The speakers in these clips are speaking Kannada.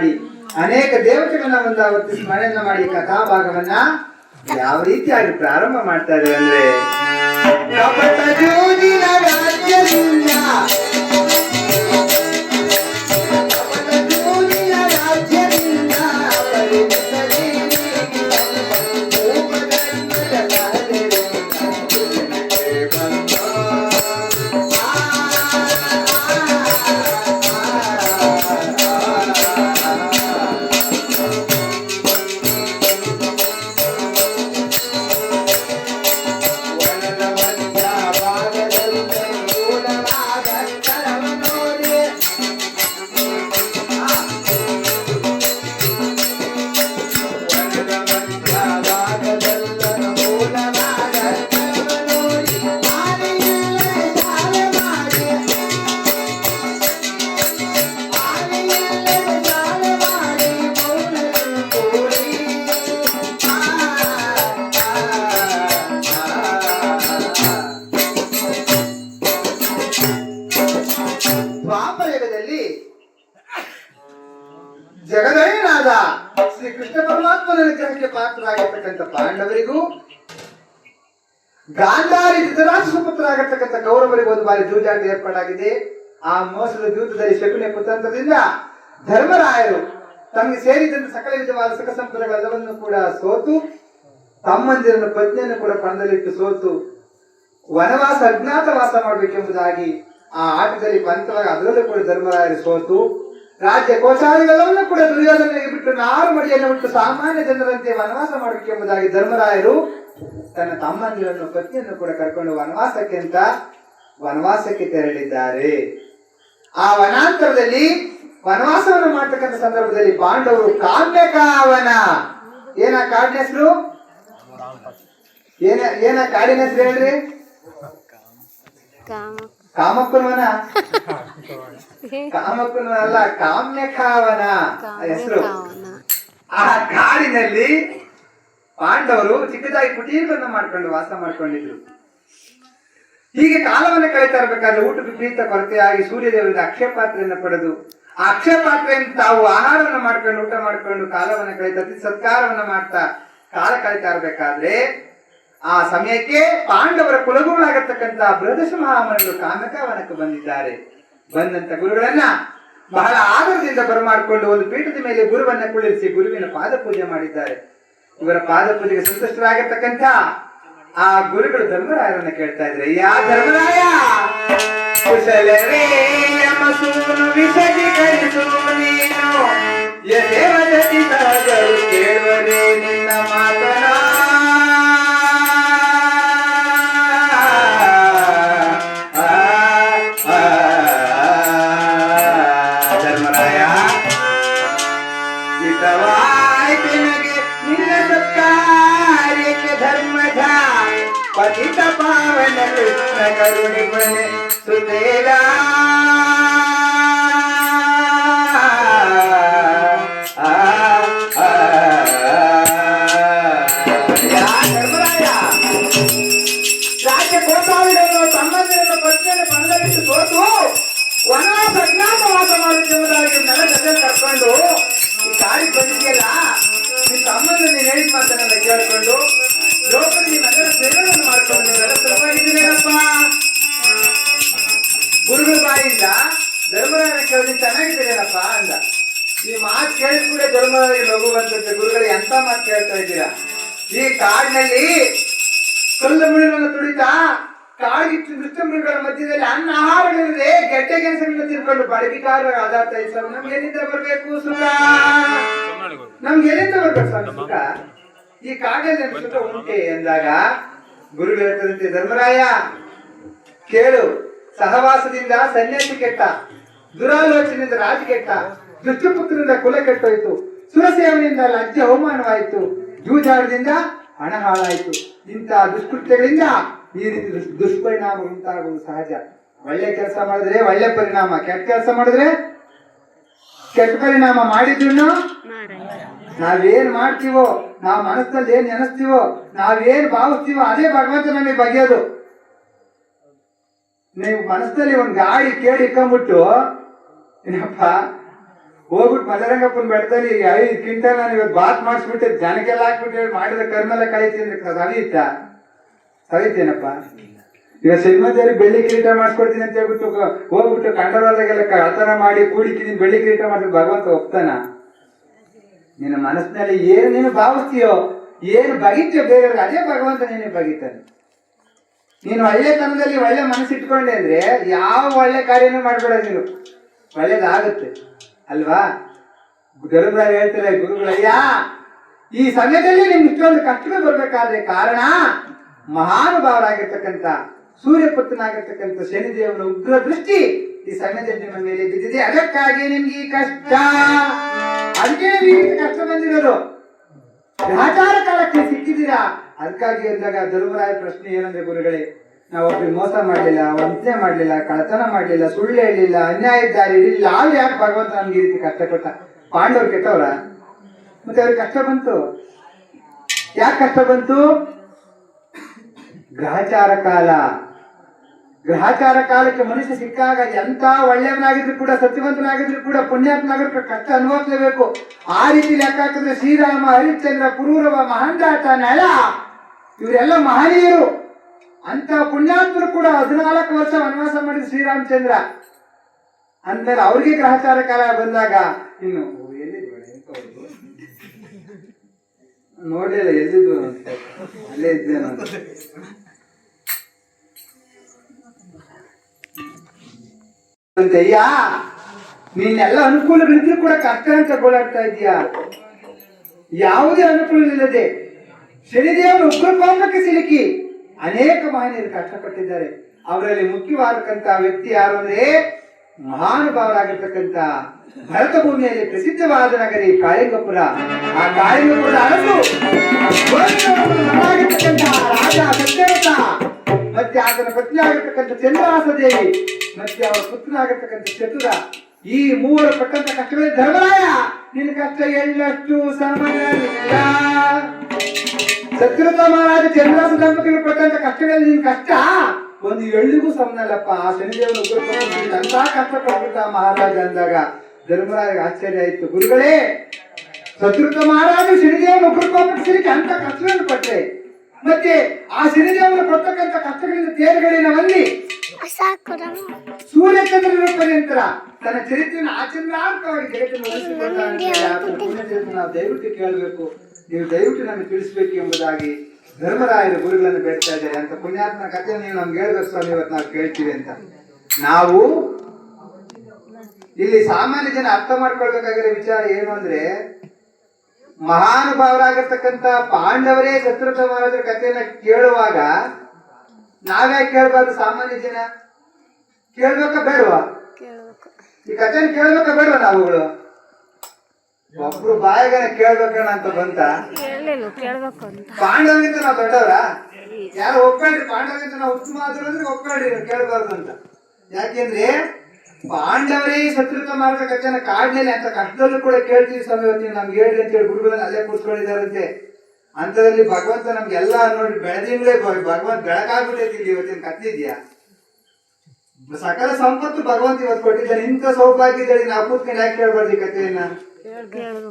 ಮಾಡಿ ಅನೇಕ ದೇವತೆಗಳನ್ನ ಒಂದು ಅವತ್ತು ಸ್ಮರಣೆಯನ್ನ ಮಾಡಿ ಕಥಾಭಾಗವನ್ನ ಯಾವ ರೀತಿಯಾಗಿ ಪ್ರಾರಂಭ ಮಾಡ್ತಾರೆ ಅಂದ್ರೆ? ಬಾರಿ ಏರ್ಪಾಡಾಗಿದೆ. ಆ ಮೋಸದ ದೂತದಲ್ಲಿ ಶಕುನೆ ಕುತಂತ್ರದಿಂದ ಧರ್ಮರಾಯರು ತಮಗೆ ಸೇರಿದಂತ ಸಕಲ ವಿಧವಾದ ಸುಖ ಸಂಪದಗಳೆಲ್ಲವನ್ನು ಕೂಡ ಸೋತು, ತಮ್ಮಂದಿರನ್ನು ಪತ್ನಿಯನ್ನು ಕೂಡ ಪಣದಲ್ಲಿಟ್ಟು ಸೋತು, ವನವಾಸ, ಅಜ್ಞಾತವಾಸ ಮಾಡಬೇಕೆಂಬುದಾಗಿ ಆ ಆಟದಲ್ಲಿ ಪಂತವಾಗಿ ಅದರಲ್ಲೂ ಕೂಡ ಧರ್ಮರಾಯರು ಸೋತು, ರಾಜ್ಯ ಕೋಶಾದಿಗಳೆಲ್ಲವನ್ನೂ ಕೂಡ ದುರ್ಯೋಧನಿಗೆ ಬಿಟ್ಟು ನಾರು ಮಡಿಯನ್ನು ಬಿಟ್ಟು ಸಾಮಾನ್ಯ ಜನರಂತೆ ವನವಾಸ ಮಾಡಬೇಕೆಂಬುದಾಗಿ ಧರ್ಮರಾಯರು ತನ್ನ ತಮ್ಮಂದಿರನ್ನು ಪತ್ನಿಯನ್ನು ಕೂಡ ಕರ್ಕೊಂಡು ವನವಾಸಕ್ಕೆ ಅಂತ ವನವಾಸಕ್ಕೆ ತೆರಳಿದ್ದಾರೆ. ಆ ವನಾಂತರದಲ್ಲಿ ವನವಾಸವನ್ನು ಮಾಡ್ತಕ್ಕಂಥ ಸಂದರ್ಭದಲ್ಲಿ ಪಾಂಡವರು ಕಾಮ್ಯಕಾವನ ಏನ ಕಾಡಿನ ಹೆಸರು? ಏನ ಏನ ಕಾಡಿನ ಹೆಸರು ಹೇಳ್ರಿ? ಕಾಮ ಕಾಮಕ್ಕನವನ ಕಾಮಕ್ಕನ ಅಲ್ಲ ಕಾಮ್ಯಕಾವನ ಹೆಸರು. ಆ ಕಾಡಿನಲ್ಲಿ ಪಾಂಡವರು ಚಿಕ್ಕದಾಗಿ ಕುಟೀರವನ್ನು ಮಾಡ್ಕೊಂಡು ವಾಸ ಮಾಡ್ಕೊಂಡಿದ್ರು. ಹೀಗೆ ಕಾಲವನ್ನು ಕಳೀತಾ ಇರಬೇಕಾದ್ರೆ ಊಟ ವಿಪರೀತ ಕೊರತೆಯಾಗಿ ಸೂರ್ಯದೇವರಿಂದ ಅಕ್ಷಯ ಪಾತ್ರೆಯನ್ನು ಪಡೆದು, ಆ ಅಕ್ಷಯ ಪಾತ್ರೆಯನ್ನು ತಾವು ಆಹಾರವನ್ನು ಮಾಡ್ಕೊಂಡು, ಊಟ ಮಾಡ್ಕೊಂಡು ಕಾಲವನ್ನು ಕಳೀತಾ ಸತ್ಕಾರವನ್ನು ಮಾಡ್ತಾ ಕಾಲ ಕಳೀತಾ ಇರಬೇಕಾದ್ರೆ ಆ ಸಮಯಕ್ಕೆ ಪಾಂಡವರ ಕುಲಗುರುಗಳಾಗಿರ್ತಕ್ಕಂಥ ಬೃಹದಶ ಕಾಮಕ ಕಾಮಕಾವನಕ್ಕೆ ಬಂದಿದ್ದಾರೆ. ಬಂದಂತ ಗುರುಗಳನ್ನ ಬಹಳ ಆದರದಿಂದ ಬರಮಾಡಿಕೊಂಡು ಒಂದು ಪೀಠದ ಮೇಲೆ ಗುರುವನ್ನ ಕುಳಿರಿಸಿ ಗುರುವಿನ ಪಾದ ಪೂಜೆ ಮಾಡಿದ್ದಾರೆ. ಇವರ ಪಾದ ಪೂಜೆಗೆ ಸಂತುಷ್ಟರಾಗಿರ್ತಕ್ಕಂಥ ಆ ಗುರುಗಳು ಧರ್ಮರಾಯರನ್ನ ಕೇಳ್ತಾ ಇದ್ರೆ ಯಾ ಧರ್ಮರಾಯ ಕುಶಲವೇ ಯಮಸೂನು ವಿಸರ್ಜೀಕರಿಸು ನೀನು ಯದೇವದತಿ ಸಹಜರು ಕೇಳುವರೇ ನಿನ್ನ ಮಾತನ ನೀನ್ ಹೇಳಿದ ಮಾತನ್ನೆಲ್ಲ ಕೇಳ್ಕೊಂಡು ದ್ರೌಪದಿ ನಗರ ಸೇವೆಯನ್ನು ಮಾಡ್ಕೊಂಡು ನೀವೆಲ್ಲ ಸುಖವಾಗಿದ್ದೀರೇನಪ್ಪ ಗುರುಗಳ ಬಾಯಿಂದ ಧರ್ಮರಾಯನ ಕೇಳಿ ಚೆನ್ನಾಗಿದ್ದೀರೇನಪ್ಪ ಅಂದ. ಈ ಮಾತು ಕೂಡ ಧರ್ಮರಾಯಗೆ ಲಘು ಬಂತಂತೆ. ಗುರುಗಳು, ಎಂತ ಮಾತು ಕೇಳ್ತಾ ಇದ್ದೀರಾ? ಈ ಕಾಡಿನಲ್ಲಿ ಕಲ್ಲು ಮುಳ್ಳುಗಳನ್ನು ತುಳಿತಾ, ಕಾಡಿಟ್ಟು ಮೃಗಗಳ ಮಧ್ಯದಲ್ಲಿ ಅನ್ನ ಆಹಾರಗಳಿಲ್ಲದೆ ಗೆಡ್ಡೆ ಕೆಲಸಗಳನ್ನ ತಿನ್ಕೊಂಡು ಬಡಗಿಕಾರ ಆಧಾರ ಇಸ್ಲಾಮ್ ನಮ್ಗೆ ಎಲ್ಲಿಂದ ಬರ್ಬೇಕು ಸುಖ ನಮ್ಗೆ ಎಲ್ಲಿಂದ ಬರ್ಬೇಕು ಸ್ವಾಮಿ ಸುಖ ಈ ಕಾಡಲ್ಲಿ ಸುಖ ಉಂಟೆ ಎಂದಾಗ ಗುರುಗಳು ಧರ್ಮರಾಯ, ಕೇಳು. ಸಹವಾಸದಿಂದ ಸನ್ಯಾಸಿ ಕೆಟ್ಟ, ದುರಾಲೋಚನೆಯಿಂದ ರಾಜ ಕೆಟ್ಟ, ದುಷ್ಟಪುತ್ರರಿಂದ ಕುಲ ಕೆಟ್ಟೋಯ್ತು ಸುರಸೇವನೆಯಿಂದ ಲಜ್ಜ ಅವಮಾನವಾಯಿತು ಜೂಜಾಡದಿಂದ ಹಣ ಹಾಳಾಯಿತು. ಇಂತಹ ದುಷ್ಕೃತ್ಯಗಳಿಂದ ಈ ರೀತಿ ದುಷ್- ದುಷ್ಪರಿಣಾಮ ಉಂಟಾಗುವುದು ಸಹಜ. ಒಳ್ಳೆ ಕೆಲಸ ಮಾಡಿದ್ರೆ ಒಳ್ಳೆ ಪರಿಣಾಮ, ಕೆಟ್ಟ ಕೆಲಸ ಮಾಡಿದ್ರೆ ಕೆಟ್ಟ ಪರಿಣಾಮ ಮಾಡಿದ್ರು ನಾವೇನ್ ಮಾಡ್ತೀವೋ, ನಾವ್ ಮನಸ್ಸಲ್ಲಿ ಏನ್ ನೆನೆಸ್ತೀವೋ, ನಾವೇನ್ ಭಾವಿಸ್ತೀವೋ, ಅದೇ ಭಗವಂತ ನಮಗೆ ಬಗೆಯೋದು. ನೀವು ಮನಸ್ಸಲ್ಲಿ ಒಂದು ಗಾಳಿ ಕೇಳಿ ಇಕ್ಕಂಬಿಟ್ಟು ಏನಪ್ಪ, ಹೋಗ್ಬಿಟ್ಟು ಮದರಂಗಪ್ಪನ ಬೆಟ್ಟದಲ್ಲಿ ಐದು ಕ್ವಿಂಟಲ್ ನಾನು ಇವತ್ತು ಬಾತ್ ಮಾಡಿಸ್ಬಿಟ್ಟೆ ಜನಕ್ಕೆಲ್ಲ ಹಾಕ್ಬಿಟ್ಟು ಮಾಡಿದ ಕರ್ಮೆಲ್ಲ ಕಳೀತೀನಿ. ಸವಿಯುತ್ತಾ ಸವಿತೇನಪ್ಪ? ಈಗ ಶ್ರೀಮಂತರಿಗೆ ಬೆಳ್ಳಿ ಕಿರೀಟ ಮಾಡಿಸ್ಕೊಡ್ತೀನಿ ಅಂತ ಹೇಳ್ಬಿಟ್ಟು ಹೋಗ್ಬಿಟ್ಟು ಕಂಡವಾದಾಗೆಲ್ಲ ಕಳತನ ಮಾಡಿ ಕೂಡಿಕ್ಕಿದ್ದೀನಿ ಬೆಳ್ಳಿ ಕಿರೀಟ ಮಾಡಿದ್ರೆ ಭಗವಂತ ಒಪ್ತಾನ? ನಿನ್ನ ಮನಸ್ಸಿನಲ್ಲಿ ಏನು ನೀನು ಭಾವಿಸ್ತೀಯೋ, ಏನು ಬಗಿತೀಯೋ ಬೇರೆಯವ್ರಿಗೆ ಅದೇ ಭಗವಂತ ನೀನು ಬಗಿತಾನೆ ನೀನು ಒಳ್ಳೆತನದಲ್ಲಿ ಒಳ್ಳೆ ಮನಸ್ಸಿಟ್ಕೊಂಡೆ ಅಂದ್ರೆ ಯಾವ ಒಳ್ಳೆ ಕಾರ್ಯನೂ ಮಾಡ್ಬಿಡೋದು ನೀನು. ಒಳ್ಳೇದಾಗುತ್ತೆ. ಅಲ್ವಾ? ಧರ್ಮರಾಜ್ ಹೇಳ್ತಾರೆ ಗುರುಗಳಯ್ಯ, ಈ ಸಮಯದಲ್ಲಿ ನಿಮ್ಗೆ ಇಷ್ಟೊಂದು ಕಷ್ಟಗಳು ಬರ್ಬೇಕಾದ್ರೆ ಕಾರಣ ಮಹಾನುಭಾವರಾಗಿರ್ತಕ್ಕಂಥ, ಸೂರ್ಯಪುತ್ರನಾಗಿರ್ತಕ್ಕಂಥ ಶನಿದೇವನ ಉಗ್ರ ದೃಷ್ಟಿ ಈ ಸಮಯದಲ್ಲಿ ನಿಮ್ಮ ಮೇಲೆ ಬಿದ್ದಿದೆ. ಅದಕ್ಕಾಗಿ ನಿಮ್ಗೆ ಈ ಕಷ್ಟ. ಅದಕ್ಕೆ ಕಷ್ಟ ಬಂದಿರೋದು. ಗ್ರಹಚಾರ ಕಾಲಕ್ಕೆ ಸಿಕ್ಕಿದ್ದೀರಾ? ಅದಕ್ಕಾಗಿ ಅಂದಾಗ ಧರ್ಮರಾಯ ಪ್ರಶ್ನೆ ಏನಂದ್ರೆ ಗುರುಗಳೇ, ನಾವು ಒಬ್ರಿಗೆ ಮೋಸ ಮಾಡಲಿಲ್ಲ, ವಂಚನೆ ಮಾಡಲಿಲ್ಲ ಕಳತನ ಮಾಡಲಿಲ್ಲ, ಸುಳ್ಳು ಹೇಳಿಲ್ಲ ಅನ್ಯಾಯ ದಾರಿ ಇಲ್ಲ ಆದ್ರೆ ಯಾಕೆ ಭಗವಂತ ನಮ್ಗೆ ಈ ರೀತಿ ಕಷ್ಟ ಕೊಟ್ಟ? ಪಾಂಡವ್ರು ಕೆಟ್ಟವ್ರ? ಮತ್ತೆ ಅವ್ರಿಗೆ ಕಷ್ಟ ಬಂತು. ಯಾಕೆ ಕಷ್ಟ ಬಂತು? ಗ್ರಹಚಾರ ಕಾಲ. ಗ್ರಹಚಾರ ಕಾಲಕ್ಕೆ ಮನುಷ್ಯ ಸಿಕ್ಕಾಗ ಎಂತ ಒಳ್ಳೆಯವನಾಗಿದ್ರು ಕೂಡ, ಸತ್ಯವಂತನಾಗಿದ್ರು ಕೂಡ, ಪುಣ್ಯಾತ್ಮನಾಗಿದ್ರು ಕಷ್ಟ ಅನುಭವಿಸಲೇಬೇಕು. ಆ ರೀತಿ ಲೆಕ್ಕ ಹಾಕಿದ್ರೆ ಶ್ರೀರಾಮ, ಹರಿಶ್ಚಂದ್ರ, ಪುರೂರವ ಮಹಾಂಡಾಟ ನಳ. ಇವರೆಲ್ಲ ಮಹನೀಯರು. ಅಂತ ಪುಣ್ಯಾತ್ಮರು ಕೂಡ ಹದಿನಾಲ್ಕು ವರ್ಷ ವನವಾಸ ಮಾಡಿದ ಶ್ರೀರಾಮಚಂದ್ರ. ಅಂದ್ಮೇಲೆ ಅವ್ರಿಗೆ ಗ್ರಹಚಾರ ಕಾಲ ಬಂದಾಗ, ಇನ್ನು? ನೋಡ್ಲಿಲ್ಲ ಎಲ್ಲಿದ್ದು ಅಲ್ಲೇ ಇದ್ದೆ ಅಂತ ಅಂತಯ್ಯ ನಿನ್ನೆಲ್ಲ ಅನುಕೂಲಗಳಿದ್ರು ಕೂಡ ಕಷ್ಟ ಅಂತ ಗೋಳಾಡ್ತಾ ಇದೀಯ? ಯಾವುದೇ ಅನುಕೂಲ ಇಲ್ಲದೆ ಶನಿದೇವನ ಉಗ್ರಕೋಮಕ್ಕೆ ಸಿಲುಕಿ ಅನೇಕ ಮಹನೀಯರು ಕಷ್ಟಪಟ್ಟಿದ್ದಾರೆ. ಅವರಲ್ಲಿ ಮುಖ್ಯವಾದಕ್ಕಂತ ವ್ಯಕ್ತಿ ಯಾರು ಅಂದ್ರೆ ಮಹಾನುಭಾವರಾಗಿರ್ತಕ್ಕಂತ ಭರತ ಭೂಮಿಯಲ್ಲಿ ಪ್ರಸಿದ್ಧವಾದ ನಗರಿ ಕಾಳಿಂಗಪುರ. ಆ ಕಾಳಿಂಗಪುರದ ಅರಸು ರಾಜ ಮತ್ತೆ ಆತನ ಪತ್ನಿ ಆಗಿರ್ತಕ್ಕಂಥ ಚಂದ್ರಾಸ ದೇವಿ, ಮತ್ತೆ ಅವರ ಪುತ್ರನಾಗಿರ್ತಕ್ಕಂಥ ಚತುರ. ಈ ಮೂವರು ಪಟ್ಟಂತ ಕಷ್ಟಗಳಲ್ಲಿ ಧರ್ಮರಾಯ ನಿನ್ನ ಕಷ್ಟ ಎಲ್ಲಷ್ಟು ಸಮಯವಿಲ್ಲ. ಸತ್ಯವ್ರತ ಮಹಾರಾಜ ಚಂದ್ರಾಸ ದಂಪತಿಗಳು ಪಟ್ಟಂತ ಕಷ್ಟಗಳಲ್ಲಿ ನಿನ್ ಕಷ್ಟ ಒಂದು ಎಳ್ಳಿಗೂ ಸಮನಲ್ಲಪ್ಪ ಆ ಶನಿದೇವನ ಉಗ್ರ ಅಂತ ಕಷ್ಟ ಪಟ್ಬಿಟ್ಟ ಮಹಾರಾಜ ಅಂದಾಗ ಧರ್ಮರಾಯ ಆಶ್ಚರ್ಯ ಆಯ್ತು ಗುರುಗಳೇ ಶತ್ರುತ ಮಹಾರಾಜ ಶನಿದೇವನ ಉಗ್ರಕೋಪಕ್ಕೆ ಸಿಲುಕಿ ಅಂತ ಕಷ್ಟಗಳನ್ನು ಪಟ್ಟೆ ಮತ್ತೆ ಆ ಶನಿದೇವನ ಕೊಡ್ತಕ್ಕಂಥ ಕಷ್ಟಗಳಿಂದ ತೇರುಗಳಿನವಲ್ಲಿ ಸೂರ್ಯಚಂದ್ರನ ಪರ್ಯಂತರ ತನ್ನ ಚರಿತ್ರೆಯನ್ನು ಆಚರಣಾತ್ಮಕವಾಗಿ ಜಗತ್ತಿನ ಉಳಿಸಿಕೊಂಡ ಅಂತ ಹೇಳಿ ಆತನ ಪುಣ್ಯ ಚರಿತ್ರೆ ನಾವು ದಯವಿಟ್ಟು ಕೇಳಬೇಕು ನೀವು ದಯವಿಟ್ಟು ನಮಗೆ ತಿಳಿಸ್ಬೇಕು ಎಂಬುದಾಗಿ ಧರ್ಮರಾಯರ ಗುರುಗಳನ್ನು ಬೇಡ್ತಾ ಇದ್ದಾರೆ ಅಂತ ಪುಣ್ಯಾತ್ಮನ ಕಥೆ ನೀವು ನಮ್ಗೆ ಹೇಳ್ಬೇಕು ಸ್ವಾಮಿ ಇವತ್ತು ನಾವು ಕೇಳ್ತೀವಿ ಅಂತ. ನಾವು ಇಲ್ಲಿ ಸಾಮಾನ್ಯ ಜನ ಅರ್ಥ ಮಾಡ್ಕೊಳ್ಬೇಕಾಗಿರೋ ವಿಚಾರ ಏನು ಅಂದ್ರೆ ಮಹಾನುಭಾವರಾಗಿರ್ತಕ್ಕಂಥ ಪಾಂಡವರೇ ಶತ್ರುತ ಮಹಾರಾಜರ ಕಥೆಯನ್ನ ಕೇಳುವಾಗ ನಾವ್ಯಾ ಕೇಳಬಾರ್ದು ಸಾಮಾನ್ಯ ಜನ. ಕೇಳ್ಬೇಕ ಬೇಡವಾ? ಈ ಕಥೆನ ಕೇಳ್ಬೇಕಾ ಬೇಡವಾ ನಾವುಗಳು? ಒಬ್ರು ಬಾಯಾಗನ ಕೇಳ್ಬೇಕಣ ಅಂತ ಬಂತ? ಕೇಳಲಿಲ್ಲ ನಾವ್ ದೊಡ್ಡವ್ರ? ಯಾರು ಒಪ್ಕೊಳ್ರಿ ಪಾಂಡವರಿಗಿಂತ ನಾವು ಉತ್ತಮ ಆದ್ರು ಅಂದ್ರೆ ಕೇಳ್ಬಾರ್ದು ನಾವು ಅಂತ. ಯಾಕೆಂದ್ರೆ ಪಾಂಡವರೇ ಶತ್ರುತ ಮಾರ್ಗ ಕಾಡ್ನಲ್ಲಿ ಅಂತ ಕಷ್ಟದಲ್ಲೂ ಕೂಡ ಕೇಳ್ತೀವಿ ನೀವು ನಮ್ಗೆ ಹೇಳ್ರಿ ಅಂತ ಹೇಳಿ ಗುರುಗಳನ್ನ ಅಲ್ಲೇ ಕೂತ್ಕೊಂಡಿದಾರಂತೆ ಅಂತದಲ್ಲಿ ಭಗವಂತ ನಮ್ಗೆಲ್ಲ ನೋಡಿ ಬೆಳೆದಿಂದಲೇ ಭಗವಂತ ಬೆಳಕಾಗ್ಬಿಟ್ಟೈತಿ ಇವತ್ತಿನ ಕತ್ತಿದ್ಯಾ ಸಕಲ ಸಂಪತ್ತು ಭಗವಂತ ಇವತ್ತು ಕೊಟ್ಟಿದ್ದಾನೆ. ಇಂಥ ಸೌಭಾಗ್ಯದಲ್ಲಿ ನಾವು ಕೂತ್ಕೊಂಡು ಯಾಕೆ ಕೇಳ್ಬಾರ್ದು ಈ ಕಥೆಯನ್ನ?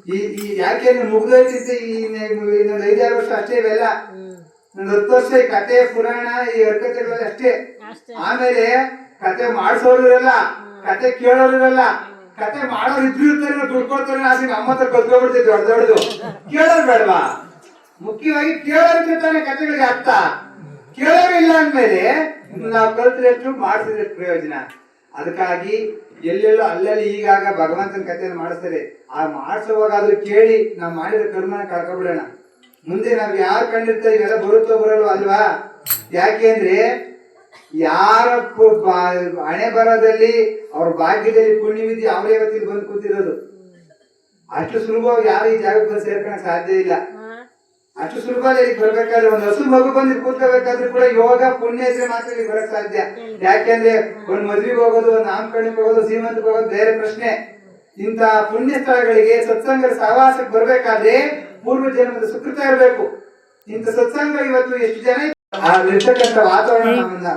ಈ ಈ ಯಾಕೆ ಮುಗ್ದೋಯ್ತಿದ್ದೆ ಈ ಇನ್ನ- ಇನ್ನೊಂದು ಐದಾರು ವರ್ಷ ಅಷ್ಟೇ ಇವೆಲ್ಲ ಒಂದು ಹತ್ತು ವರ್ಷ ಈ ಕತೆ ಪುರಾಣ ಈ ಹರಕತೆಗಳಲ್ಲಿ ಅಷ್ಟೇ. ಅಷ್ಟೇ. ಆಮೇಲೆ ಕತೆ ಮಾಡಿಸೋರು ಇರಲ್ಲ ಕತೆ ಕೇಳೋರು ಇರಲ್ಲ ಕತೆ ಮಾಡೋರು ಇದ್ರು ಇರ್ತಾರೆ ಕೊಡ್ತಾರೆ ಆಸೆ ನಮ್ಮ ಹತ್ರ ಕದ್ಕೊಂಡ್ಬಿಡ್ತೀವಿ ದೊಡ್ಡ ದೊಡ್ಡದು ಕೇಳೋರು ಬೇಡವಾ? ಮುಖ್ಯವಾಗಿ ಕೇಳೋರಿಗೆ ತಾನೆ ಕತೆಗಳಿಗೆ ಅರ್ಥ. ಕೇಳೋರು ಇಲ್ಲ ಅಂದ್ಮೇಲೆ ನಾವು ಕಲ್ತ್ರೆ ಮಾಡಿಸಿದ್ರೆ ಪ್ರಯೋಜನ. ಅದಕ್ಕಾಗಿ ಎಲ್ಲೆಲ್ಲೋ ಅಲ್ಲಲ್ಲಿ ಈಗಾಗ ಭಗವಂತನ ಕಥೆಯನ್ನು ಮಾಡಿಸ್ತಾರೆ. ಆ ಮಾಡಿಸುವಾಗ ಅದು ಕೇಳಿ ನಾವು ಮಾಡಿದ ಕರ್ಮನ ಕಳ್ಕೊಬಿಡೋಣ ಮುಂದೆ ನಾವು ಯಾರು ಕಂಡಿರ್ತಾರೆ ಇವೆಲ್ಲ ಬರುತ್ತೋ ಬರಲ್ವ ಅಲ್ವಾ? ಯಾಕೆ ಅಂದ್ರೆ ಯಾರ ಹಣೆ ಬರೋದಲ್ಲಿ ಅವ್ರ ಭಾಗ್ಯದಲ್ಲಿ ಪುಣ್ಯವಿಧಿ ಅವರೇ ಇವತ್ತಿಗೆ ಬಂದು ಕೂತಿರೋದು. ಅಷ್ಟು ಸುಲಭವಾಗಿ ಯಾರು ಈ ಜಾಗಕ್ಕೆ ಬಂದು ಸೇರ್ಕೊಳಕ್ ಸಾಧ್ಯ ಇಲ್ಲ. ಅಷ್ಟು ಸುಲಭದಲ್ಲಿ ಬರ್ಬೇಕಾದ್ರೆ ಒಂದು ಹಸು ಮಗು ಬಂದು ಕೂತ್ಕೋಬೇಕಾದ್ರೂ ಕೂಡ ಯೋಗ ಪುಣ್ಯ ಇದ್ರೆ ಮಾತ್ರ ಇಲ್ಲಿ ಬರಕ್ ಸಾಧ್ಯ. ಯಾಕೆಂದ್ರೆ ಒಂದ್ ಮದ್ವಿಗೆ ಹೋಗೋದು ಒಂದ್ ನಾಮಕರಣಕ್ಕೆ ಹೋಗೋದು ಸೀಮಂತಕ್ಕೆ ಹೋಗೋದು ಬೇರೆ ಪ್ರಶ್ನೆ. ಇಂತ ಪುಣ್ಯ ಸ್ಥಳಗಳಿಗೆ ಸತ್ಸಂಗ ಸಹವಾಸಕ್ಕೆ ಬರ್ಬೇಕಾದ್ರೆ ಪೂರ್ವ ಜನ್ಮದ ಸುಕೃತ ಇರಬೇಕು. ಇಂತ ಸತ್ಸಂಗ ಇವತ್ತು ಎಷ್ಟು ಜನ ಇರ್ತಕ್ಕಂಥ ವಾತಾವರಣ ನಮ್ಮನ್ನ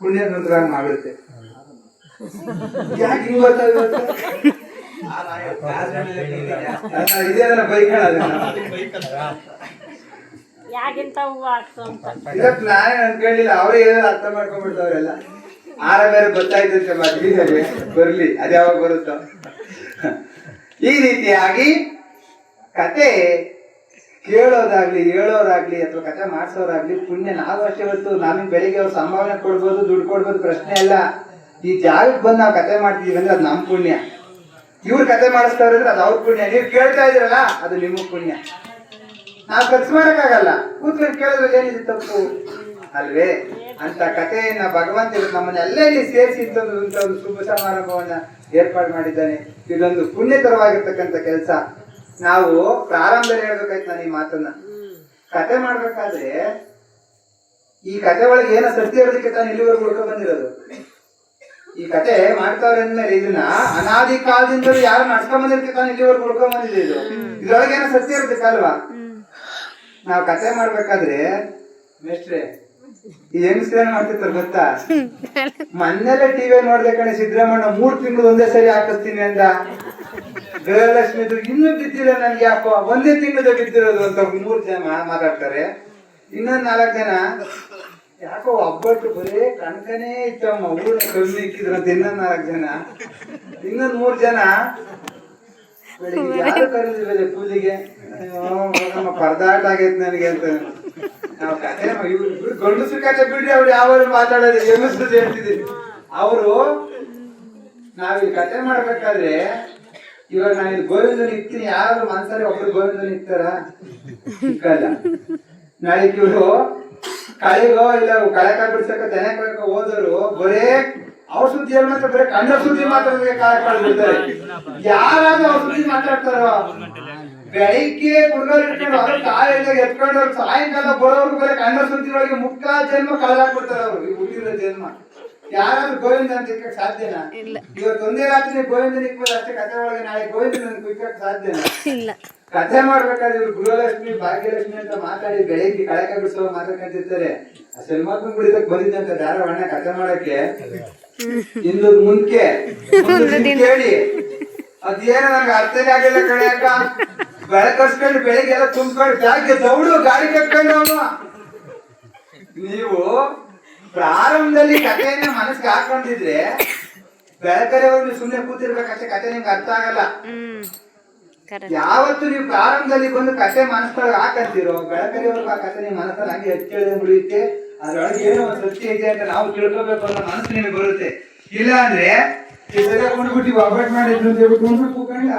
ಪುಣ್ಯ ಮಾಡುತ್ತೆ. ಯಾಕೆ ಹಿಂಗ್ ಇವತ್ತು ಇದೇನ ಬೈಕ್ ನಾನೇ ಅವರೇ ಅರ್ಥ ಮಾಡ್ಕೊಂಡ್ಬಿಡ್ತವ್ರೆಲ್ಲ ಬೇರೆ ಬರ್ಲಿ ಅದ್ಯಾವಾಗ ಬರುತ್ತೋ. ಈ ರೀತಿಯಾಗಿ ಕತೆ ಕೇಳೋದಾಗ್ಲಿ, ಹೇಳೋರಾಗ್ಲಿ, ಅಥವಾ ಕತೆ ಮಾಡಿಸೋರಾಗ್ಲಿ, ಪುಣ್ಯ ನಾವು ಅಷ್ಟೇ ಹೊತ್ತು ನಮಗೆ ಬೆಳಿಗ್ಗೆ ಅವ್ರು ಸಂಭಾವನೆ ಕೊಡ್ಬೋದು, ದುಡ್ಡು ಕೊಡ್ಬೋದು, ಪ್ರಶ್ನೆ ಇಲ್ಲ ಈ ಜಾಗಕ್ಕೆ ಬಂದು ನಾವು ಕತೆ ಮಾಡ್ತೀವಿ ಅಂದ್ರೆ ಅದು ನಮ್ಮ ಪುಣ್ಯ. ಇವ್ರು ಕತೆ ಮಾಡಿಸ್ತಾವ್ರೆ ಅಂದ್ರೆ ಅದು ಅವ್ರ ಪುಣ್ಯ. ನೀವು ಕೇಳ್ತಾ ಇದ್ರಲ್ಲ ಅದು ನಿಮ್ಮ ಪುಣ್ಯ. ನಾವು ಖರ್ಚು ಮಾಡಕ್ಕಾಗಲ್ಲ. ಕೂತ್ಕೊಂಡು ಕೇಳಿದ್ರೆ ಏನಿದೆ ತಪ್ಪು? ಅಲ್ವೇ? ಅಂತ ಕಥೆಯನ್ನ ಭಗವಂತ ನಮ್ಮನ್ನ ಎಲ್ಲೆಲ್ಲಿ ಸೇರಿಸಿ ಇಂಥ ಒಂದು ಶುಭ ಸಮಾರಂಭವನ್ನ ಏರ್ಪಾಡು ಮಾಡಿದ್ದಾನೆ. ಇದೊಂದು ಪುಣ್ಯತರವಾಗಿರ್ತಕ್ಕಂಥ ಕೆಲಸ. ನಾವು ಪ್ರಾರಂಭದಲ್ಲಿ ಹೇಳ್ಬೇಕಾಯ್ತು ನಾನು ಈ ಮಾತನ್ನ. ಕತೆ ಮಾಡ್ಬೇಕಾದ್ರೆ ಈ ಕತೆ ಒಳಗೆ ಏನೋ ಸತ್ಯ ಹೇಳೋದಕ್ಕೆ ತಾನು ಇಲ್ಲಿವರೆಗೂ ಹುಡುಕ ಬಂದಿರೋದು. ಈ ಕತೆ ಮಾಡ್ತಾವ್ರೆ ಅಂದ್ಮೇಲೆ ಇದನ್ನ ಅನಾದಿ ಕಾಲದಿಂದಲೂ ಯಾರು ನಡ್ಸ್ಕೊಂಡ್ ಬಂದಿರ್ತೀವಿ ತಾನು ಇಲ್ಲಿವರೆಗೂ ಹುಡ್ಕೊಂಡ್ ಬಂದಿದೆ ಇದು ಇದ್ರೊಳಗೆ ಏನೋ ಸತ್ಯ ಇರ್ಬೇಕಲ್ವಾ ನಾವ್ ಕತೆ ಮಾಡ್ಬೇಕಾದ್ರೆ ಮೇಷ್ಟ್ರೆ, ಈ ಹೆಂಗಸ್ರು ಏನ್ ಮಾಡ್ತಿರ್ತಾರೆ ಗೊತ್ತಾ? ಮೊನ್ನೆಲ್ಲ ಟಿವಿ ನೋಡ್ದೆ ಕಣೆ ಸಿದ್ದರಾಮಣ್ಣ ಮೂರ್ ತಿಂಗಳು ಒಂದೇ ಸರಿ ಹಾಕಿಸ್ತೀನಿ ಅಂತ ಗೃಹಲಕ್ಷ್ಮಿ ಇನ್ನೂ ಬಿದ್ದಿಲ್ಲ ನನ್ಗೆ ಯಾಕೋ? ಒಂದೇ ತಿಂಗಳು ಬಿದ್ದಿರೋದು ಅಂತ ಮೂರ್ ಜನ ಮಾತಾಡ್ತಾರೆ. ಇನ್ನೊಂದ್ ನಾಲ್ಕು ಜನ, ಯಾಕೋ ಒಬ್ಬಟ್ಟು ಬರೀ ಕಣ್ಕನೇ ಇತ್ತಮ್ಮ ಊರ ಕಮ್ಮಿ ಇಕ್ಕಿದ್ರಂತ ಇನ್ನೊಂದ್ ನಾಲ್ಕು ಜನ. ಇನ್ನೊಂದ್ ಮೂರ್ ಜನ ಯಾರು ಕರೆದಿಲ್ಲ ಪೂಜೆಗೆ? ಹೋಗಮ್ಮ ಪರದಾಟ ಆಗೈತೆ ನನಗೆ ಅಂತ. ಕತೆ ಬಿಡ್ರಿ, ಅವ್ರು ಯಾವ ಮಾತಾಡೋದು. ಹೆಂಗಸ್ರದ್ದು ಹೇಳ್ತಿದ್ದೀವಿ ಅವರು ನಾವಿಲ್ಲಿ ಕತೆ ಮಾಡ್ಬೇಕಾದ್ರೆ, ಇವಾಗ ನಾನು ಇಲ್ಲಿ ಗೋವಿಂದನ ಇರ್ತೀನಿ ಯಾರು ಮನ್ಸಲ್ಲಿ ಒಬ್ರು ಗೋವಿಂದನ ಇಕ್ಕಲ್ಲ ನಾಳೆ ಇವರು ಕಳೆಗೋ, ಇಲ್ಲ ಕಳೆ ಬಿಡ್ಸಕ ತೆನೆ ಕೊಯ್ಕೋ ಹೋದರು ಬರೇ ಅವ್ರ ಸುದ್ದಿ ಮಾತ್ರ ಬರೀ ಕಣ್ಣ ಸುದ್ದಿ ಮಾತಾಡೋದಕ್ಕೆ ಕಾಲ ಕಳೆದಿರ್ತಾರೆ. ಯಾರಾದ್ರೂ ಅವ್ರ ಸುದ್ದಿ ಮಾತಾಡ್ತಾರೋ? ಬೆಳಿಗ್ಗೆ ಎತ್ಕೊಂಡು ಅವ್ರು ಸಾಯಂಕಾಲ ಬರೋರು ಬರೀ ಕಣ್ಣ ಸುದ್ದಿ ಒಳಗೆ ಮುಕ್ಕ ಜನ್ಮ ಕಳೆದಾಕ್ಬಿಡ್ತಾರೆ ಅವ್ರು ಈ ಹುಡುಗಿರ ಜನ್ಮ. ಯಾರಾದ್ರೂ ಗೋವಿಂದ ಅಂತ ಇಕ್ಕಕ್ ಸಾಧ್ಯನಾ? ಇವತ್ತು ಒಂದೇ ರಾತ್ರಿ ಗೋವಿಂದ ಇಕ್ಬೋದು ಅಷ್ಟೇ ಕಥೆ ಒಳಗೆ ನಾಳೆ ಗೋವಿಂದನ ಇಕ್ಕಕ್ ಸಾಧ್ಯನಾ? ಇಲ್ಲ. ಕಥೆ ಮಾಡ್ಬೇಕಾದ್ರೆ ಇವ್ರು ಗೃಹಲಕ್ಷ್ಮಿ ಭಾಗ್ಯಲಕ್ಷ್ಮಿ ಅಂತ ಮಾತಾಡಿ ಬೆಳಿಗ್ಗೆ ಕಳಕ ಬಿಡಿಸೋ ಮಾತಾಡ್ಕೊಂತಿರ್ತಾರೆ. ಆ ಸಿನಿಮಾ ಬಿಡಿದಕ್ ಬಂದಿದ್ದಂತ ಧಾರವಾಡ ಕಥೆ ಮಾಡಕ್ಕೆ ಇನ್ನು ಮುಂದ್ಕೆ ಕೇಳಿ. ಅದೇನೋ ನಂಗೆ ಅರ್ಥನೇ ಆಗಿಲ್ಲ ಕಣೆ ಅಕ್ಕ. ಬೆಳಕರ್ಸ್ಕೊಂಡು ಬೆಳಿಗ್ಗೆ ಎಲ್ಲ ತುಂಬ್ಕೊಂಡು ಬ್ಯಾಗ್ಗೆ ದೌಡು ಗಾಡಿ ಕಟ್ಕೊಂಡು ಅವನು. ನೀವು ಪ್ರಾರಂಭದಲ್ಲಿ ಕಥೆಯನ್ನ ಮನಸ್ಸಿಗೆ ಹಾಕೊಂಡಿದ್ರೆ ಬೆಳಕರೆಯವರು ನೀವು ಸುಮ್ಮನೆ ಕೂತಿರ್ಬೇಕಷ್ಟೇ ಕಥೆ ನಿಮ್ಗೆ ಅರ್ಥ ಆಗಲ್ಲ. ಯಾವತ್ತು ನೀವು ಪ್ರಾರಂಭದಲ್ಲಿ ಬಂದು ಕತೆ ಮನಸ್ಸೊಳಗೆ ಹಾಕಂತೀರೋ ಅವ್ರಿಗೆ ಆ ಕತೆ ನಿಮ್ಮ ಮನಸ್ಸಲ್ಲಿ ಹಂಗೆ ಎಚ್ಚೇಳದೆ ಮುಳಿಯುತ್ತೆ ಅದ್ರೊಳಗೆ ಏನೋ ಒಂದು ಸತ್ಯ ಇದೆ ಅಂತ ನಾವು ತಿಳ್ಕೊಬೇಕು ಅನ್ನೋ ಮನಸ್ಸು ನಿಮಗೆ ಬರುತ್ತೆ. ಇಲ್ಲ ಅಂದ್ರೆ ಕೊಂಡ್ಬಿಟ್ಟು ಒಬ್ಬಟ್ಟು ಮಾಡಿದ್ರು ಅಂತ ಹೇಳ್ಬಿಟ್ಟು ಕೂತ್ಕೊಂಡು